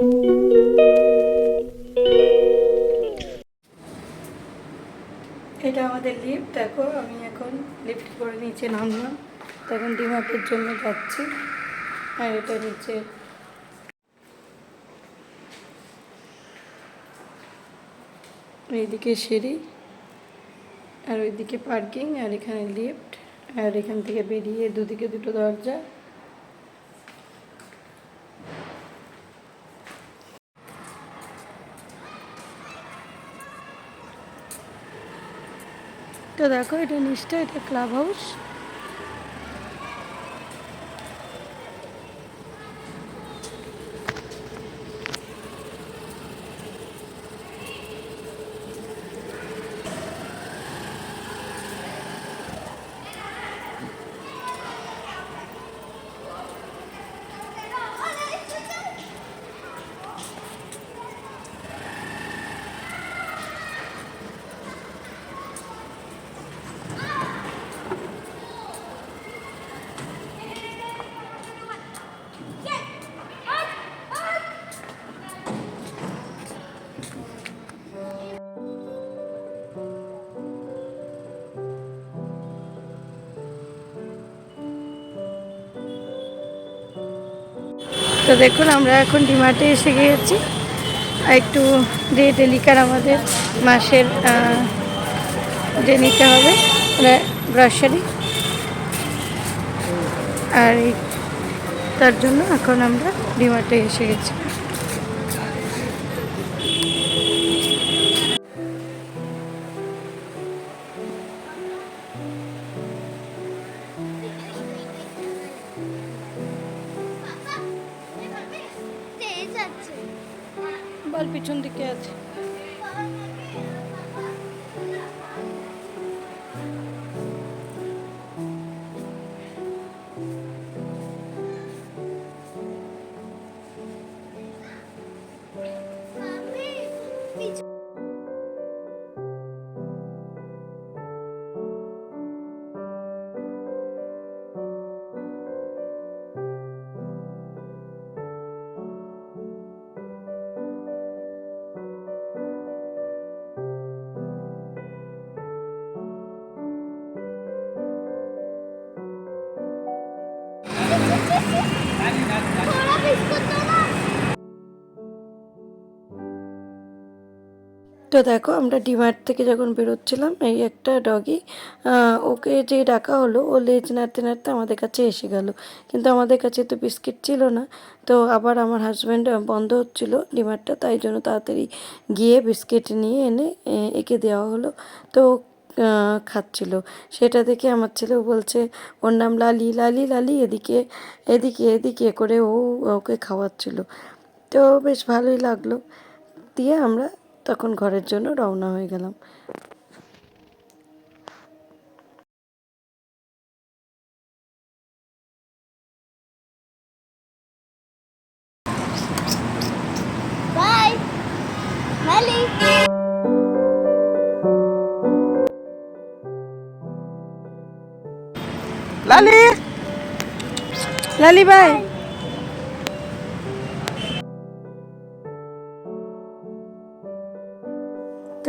এটা আমাদের লিফট দেখো, আমি এখন লিফট করে নিচে নামলাম। তখন ডিমার্টের জন্য যাচ্ছি। আর এটা নিচে এইদিকে সিঁড়ি, আর ওইদিকে পার্কিং আর এখানে লিফট আর এখান থেকে বেরিয়ে দুদিকে দুটো দরজা। দেখো এটা নিশ্চয় এটা ক্লাব হাউস তো দেখুন, আমরা এখন ডিমার্টে এসে গিয়েছি। আর একটু যে ডেলিকার আমাদের মাসের যে নিতে হবে গ্রসারি আর এই- তার জন্য এখন আমরা ডিমার্টে এসে গেছি। তো দেখো, আমরা ডিমার্ট থেকে যখন বেরোচ্ছিলাম, এই একটা ডগি ওকে যে ডাকা হলো, ও লেজ নাড়তে নাড়তে আমাদের কাছে এসে গেল। কিন্তু আমাদের কাছে তো বিস্কিট ছিল না। তো আবার আমার হাজব্যান্ড বন্ধ হচ্ছিল ডিমার্টটা, তাই জন্য তাড়াতাড়ি গিয়ে বিস্কিট নিয়ে এনে একে দেওয়া হলো। তো খাচ্ছিল। সেটা দেখে আমার ছেলেও বলছে, ওর নাম লালি লালি লালি, এদিকে এদিকে এদিকে করে ও, ওকে খাওয়াচ্ছিল। তো বেশ ভালোই লাগল। দিয়ে আমরা তখন ঘরের জন্য রওনা হয়ে গেলাম। লালি? লালি বাই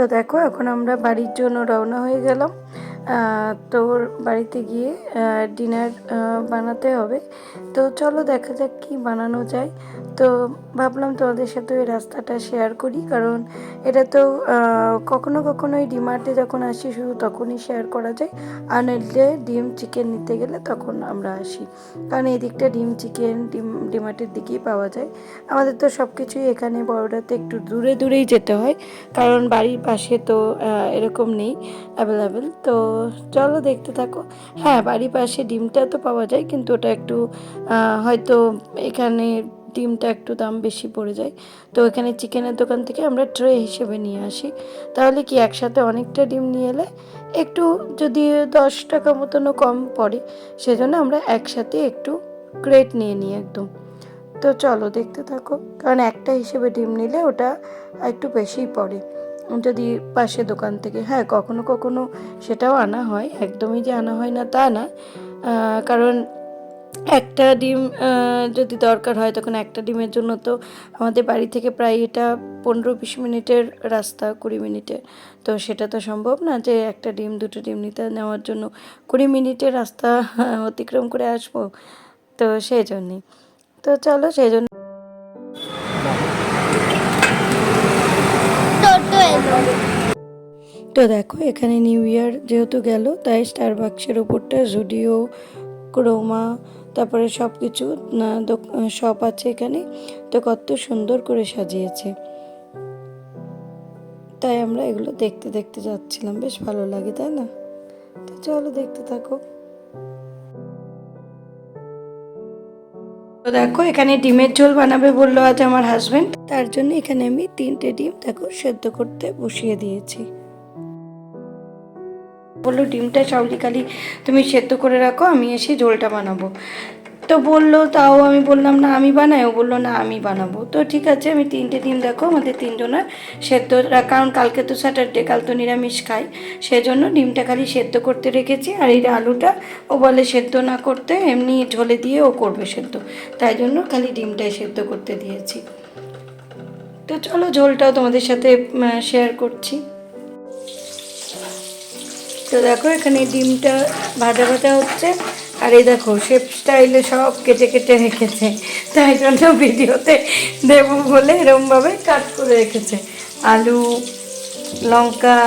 তো দেখো, এখন আমরা বাড়ির জন্য রওনা হয়ে গেলাম। তোর বাড়িতে গিয়ে ডিনার বানাতে হবে। তো চলো দেখা যাক কি বানানো যায়। তো ভাবলাম তোমাদের সাথে ওই রাস্তাটা শেয়ার করি, কারণ এটা তো কখনো কখনো এই ডিমার্টে যখন আসি শুধু তখনই শেয়ার করা যায়। আর নইলে ডিম চিকেন নিতে গেলে তখন আমরা আসি। কারণ এই দিকটা ডিম চিকেন ডিম, ডিমার্টের দিকেই পাওয়া যায়। আমাদের তো সব কিছুই এখানে বড়োটাতে একটু দূরে দূরেই যেতে হয়। কারণ বাড়ির পাশে তো এরকম নেই অ্যাভেলেবেল তো চলো দেখতে থাকো। হ্যাঁ বাড়ির পাশে ডিমটা তো পাওয়া যায়, কিন্তু ওটা একটু হয়তো এখানে ডিমটা একটু দাম বেশি পড়ে যায়। তো এখানে চিকেনের দোকান থেকে আমরা ট্রে হিসেবে নিয়ে আসি। তাহলে কি একসাথে অনেকটা ডিম নিয়ে এলে একটু যদি দশ টাকা মতনও কম পড়ে, সেজন্য আমরা একসাথে একটু ক্রেট নিয়ে নিই একদম। তো চলো দেখতে থাকো, কারণ একটা হিসেবে ডিম নিলে ওটা একটু বেশিই পড়ে। যদি পাশে দোকান থেকে হ্যাঁ কখনো কখনো সেটাও আনা হয়, একদমই যে আনা হয় না তা না। কারণ একটা ডিম যদি দরকার হয় তখন একটা ডিমের জন্য তো আমাদের বাড়ি থেকে প্রায় এটা পনেরো বিশ মিনিটের রাস্তা, কুড়ি মিনিটের তো সেটা তো সম্ভব না যে একটা ডিম, দুটো ডিম নিতে নেওয়ার জন্য কুড়ি মিনিটের রাস্তা অতিক্রম করে আসব। তো সেই জন্যই তো চলো সেই জন্য তো দেখো, এখানে নিউ ইয়ার যেহেতু গেল, তাই স্টার বাক্সের ওপরটা জুডিও ক্রোমা তারপরে সব কিছু শপ আছে এখানে। তো কত সুন্দর করে সাজিয়েছে। তাই আমরা এগুলো দেখতে দেখতে যাচ্ছিলাম। বেশ ভালো লাগে, তাই না? তো চলো দেখতে থাকো। তো দেখো, এখানে ডিমের ঝোল বানাবে বলল আজ আমার হাজবেন্ড তার জন্য এখানে আমি তিনটে ডিম, দেখো, সেদ্ধ করতে বসিয়ে দিয়েছি। বলল, ডিমটা সাউলিকালি তুমি সেদ্ধ করে রাখো, আমি এসে ঝোলটা বানাবো। তো বলল, তাও আমি বললাম, না, আমি বানাই। ও বলল, না, আমি বানাবো। তো ঠিক আছে, আমি তিনটে ডিম দেখো, আমাদের তিনজনের সেদ্ধ কারণ কালকে তো স্যাটারডে কাল তো নিরামিষ খাই, সেজন্য ডিমটা খালি সেদ্ধ করতে রেখেছি, আর এই আলুটা ও বলে সেদ্ধ না করতে, এমনি ঝোলে দিয়ে ও করবে সেদ্ধ। তাই জন্য খালি ডিমটাই সেদ্ধ করতে দিয়েছি। তো চলো, ঝোলটাও তোমাদের সাথে শেয়ার করছি। তো দেখো, এখানে ডিমটা ভাজা ভাজা হচ্ছে। আর এই দেখো শেপ স্টাইলে সব কেটে কেটে রেখেছে। তাই জন্য ভিডিওতে দেবো বলে এরমভাবে কাট করে রেখেছে। আলু, লঙ্কা,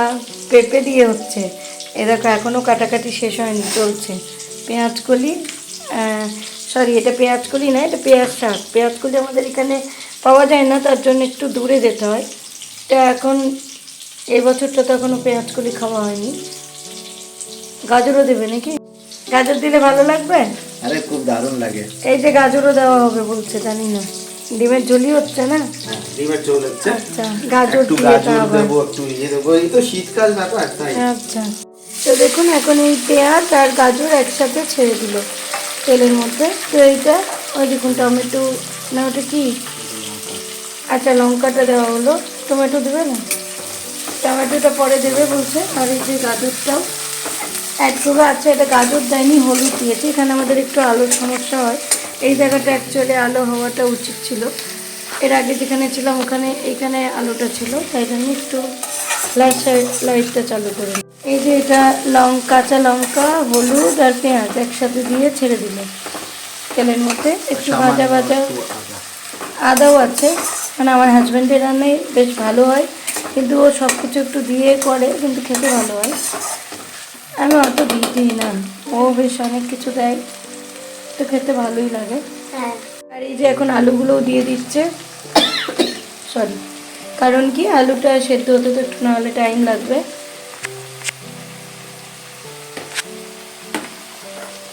পেঁপে দিয়ে হচ্ছে। এ দেখো এখনও কাটাকাটি শেষ হয়নি, চলছে। পেঁয়াজ কলি সরি এটা পেঁয়াজ কলি না, এটা পেঁয়াজ শাক। পেঁয়াজ কলি আমাদের এখানে পাওয়া যায় না, তার জন্য একটু দূরে যেতে হয়। তা এখন এবছরটা তো এখনও পেঁয়াজ কলি খাওয়া হয়নি। গাজরও দেবে নাকি? গাজর দিলে ভালো লাগবে? আরে খুব দারুণ লাগে। এই যে গাজরও দেওয়া হবে বলছে জানি না। ডিমের ঝোলই হচ্ছে না? হ্যাঁ, ডিমের ঝোল হচ্ছে। আচ্ছা গাজর একটু গাজর দেবো একটু ইয়ে দেবো। এই তো শীতকাল ব্যাপার তাই। আচ্ছা। তো দেখুন এখন এই পেঁয়াজ আর গাজর একসাথে ছেড়ে দিল তেলের মধ্যে। তো এইটা ওই দেখুন টমেটো না ওটা কি? আচ্ছা লঙ্কাটা দেওয়া হলো। টমেটো দেবে না? টমেটোটা পরে দেবে বলছে আর এই যে গাজরটাও। এক টুকরো আছে এটা গাজর দেয়নি হলুদ দিয়েছে। এখানে আমাদের একটু আলোর সমস্যা হয়। এই জায়গাটা অ্যাকচুয়ালি আলো হওয়াটা উচিত ছিল। এর আগে যেখানে ছিলাম ওখানে এইখানে আলোটা ছিল। তাই জন্য একটু ফ্ল্যাশ লাইটটা চালু করে নিই। এই যে এটা লং কাঁচা লঙ্কা হলুদ আর পেঁয়াজ একসাথে দিয়ে ছেড়ে দিল তেলের মধ্যে একটু ভাজা ভাজা আদাও আছে। মানে আমার হাজব্যান্ডের রান্নায় বেশ ভালো হয়। কিন্তু ও সব কিছু একটু দিয়ে করে কিন্তু খেতে ভালো হয়। আমি অত দিই না। ও বেশ অনেক কিছু দেয়। তো খেতে ভালোই লাগে। হ্যাঁ। আর এই যে এখন আলুগুলোও দিয়ে দিচ্ছে। সরি। কারণ কি আলুটা সেদ্ধ হতে তো একটু নাহলে টাইম লাগবে।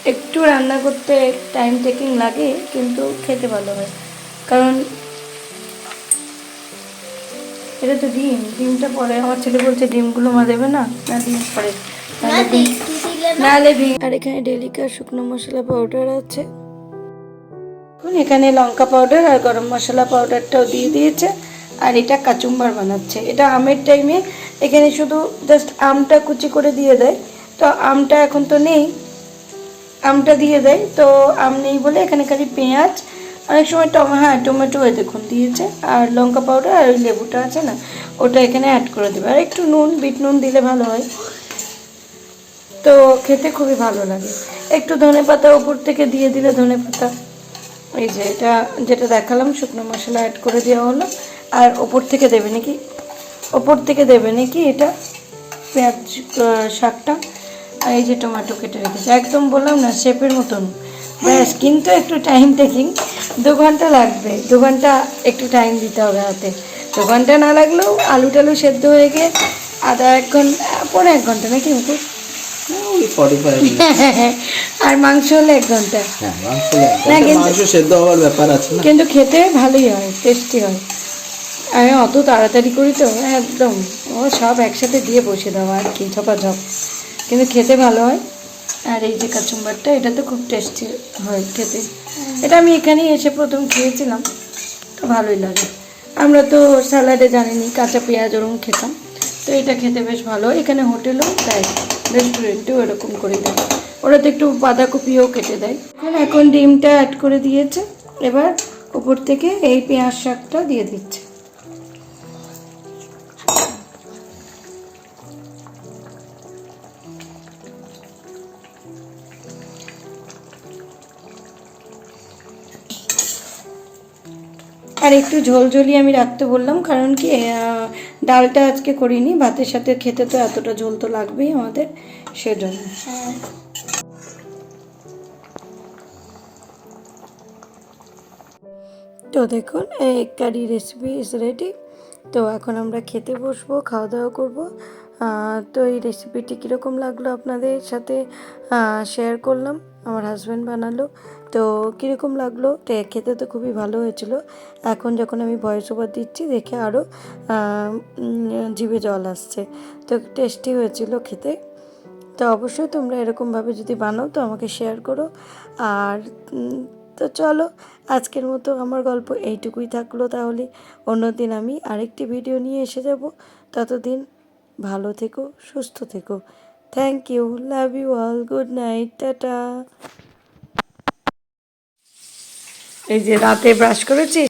একটু রান্না করতে টাইম টেকিং লাগে কিন্তু খেতে ভালো হয় কারণ এটা তো ডিম। ডিমটা পরে আমার ছেলে বলছে ডিমগুলো মা দেবে না? না ডিম পরে। আর এখানে ডেলিকার শুকনো মশলা পাউডার আছে। এখন লঙ্কা পাউডার আর গরম মশলা পাউডারটাও দিয়ে দিয়েছে। আর এটা কাচুম্বার বানাচ্ছে। এটা আমের টাইমে এখানে শুধু জাস্ট আমটা কুচি করে দিয়ে দেয়। তো আমটা এখন তো নেই। আমটা দিয়ে দেয়। তো আম নেই বলে এখানে খালি পেঁয়াজ। অনেক সময় টমা হ্যাঁ টমেটো দেখুন দিয়েছে। আর লঙ্কা পাউডার আর ওই লেবুটা আছে না, ওটা এখানে অ্যাড করে দেবে। আর একটু নুন, বিট নুন দিলে ভালো হয়। তো খেতে খুবই ভালো লাগে। একটু ধনে পাতা উপর থেকে দিয়ে দিলে ধনে পাতা। এই যে এটা, যেটা দেখালাম, শুকনো মশলা অ্যাড করে দেওয়া হলো। আর ওপর থেকে দেবে নাকি? ওপর থেকে দেবে নাকি এটা? পেঁয়াজ শাকটা। আর এই যে টমেটো কেটে রেখেছে। একদম বললাম না, শেপের মতন। ব্যাস, কিন্তু একটু টাইম টেকিং দু ঘণ্টা লাগবে। দু ঘণ্টা একটু টাইম দিতে হবে হাতে। দু ঘণ্টা না লাগলেও আলু টালু সেদ্ধ হয়ে গিয়ে আধা এক ঘণ্টা পরে এক ঘণ্টা নাকি মুকুট ওই 45 মিনিট। আর মাংস হলে এক ঘণ্টা। হ্যাঁ মাংস। না, কিন্তু- মাংস সেদ্ধ হওয়ার ব্যাপার আছে না? কিন্তু খেতে ভালোই হয় টেস্টি হয়। আমি অত তাড়াতাড়ি করি তো একদম। ও সব একসাথে দিয়ে বসে দেওয়া আর কি ঝপাঝপ। কিন্তু খেতে ভালো হয়। আর এই যে কাচুম্বারটা এটা তো খুব টেস্টি হয় খেতে। এটা আমি এখানেই এসে প্রথম খেয়েছিলাম তো ভালোই লাগে। আমরা তো স্যালাডে জানিনি কাঁচা পেঁয়াজ ওরকম খেতাম। তো এটা খেতে বেশ ভালো এখানে হোটেলও দেয় রেস্টুরেন্টেও এরকম করে দেয়। ওরা তো একটু বাঁধাকপিও কেটে দেয়। এখন ডিমটা অ্যাড করে দিয়েছে। এবার উপর থেকে এই পেঁয়াজ শাকটা দিয়ে দিচ্ছে। আর একটু ঝোলঝোলি আমি রাখতে বললাম, কারণ কি ডালটা আজকে করিনি, ভাতের সাথে খেতে তো এতটা ঝোল তো লাগবেই আমাদের, সেজন্য। তো দেখুন egg curry recipe is ready তো এখন আমরা খেতে বসবো খাওয়া দাওয়া করব তো এই রেসিপিটি কীরকম লাগল আপনাদের সাথে? শেয়ার করলাম। আমার হাজব্যান্ড বানালো। তো কীরকম লাগল? খেতে তো খুবই ভালো হয়েছিল। এখন যখন আমি ভয়েস ওভার দিচ্ছি, দেখে আরও জিভে জল আসছে। তো টেস্টি হয়েছিল খেতে। তো অবশ্যই তোমরা এরকমভাবে যদি বানাও, তো আমাকে শেয়ার করো। আর তো চলো, আজকের মতো আমার গল্প এইটুকুই থাকল তাহলে। অন্যদিন আমি আরেকটি ভিডিও নিয়ে এসে যাব। ততদিন ভালো থেকো, সুস্থ থেকো। Thank you love you all good night tata এই যে রাতে ব্রাশ করেছিস?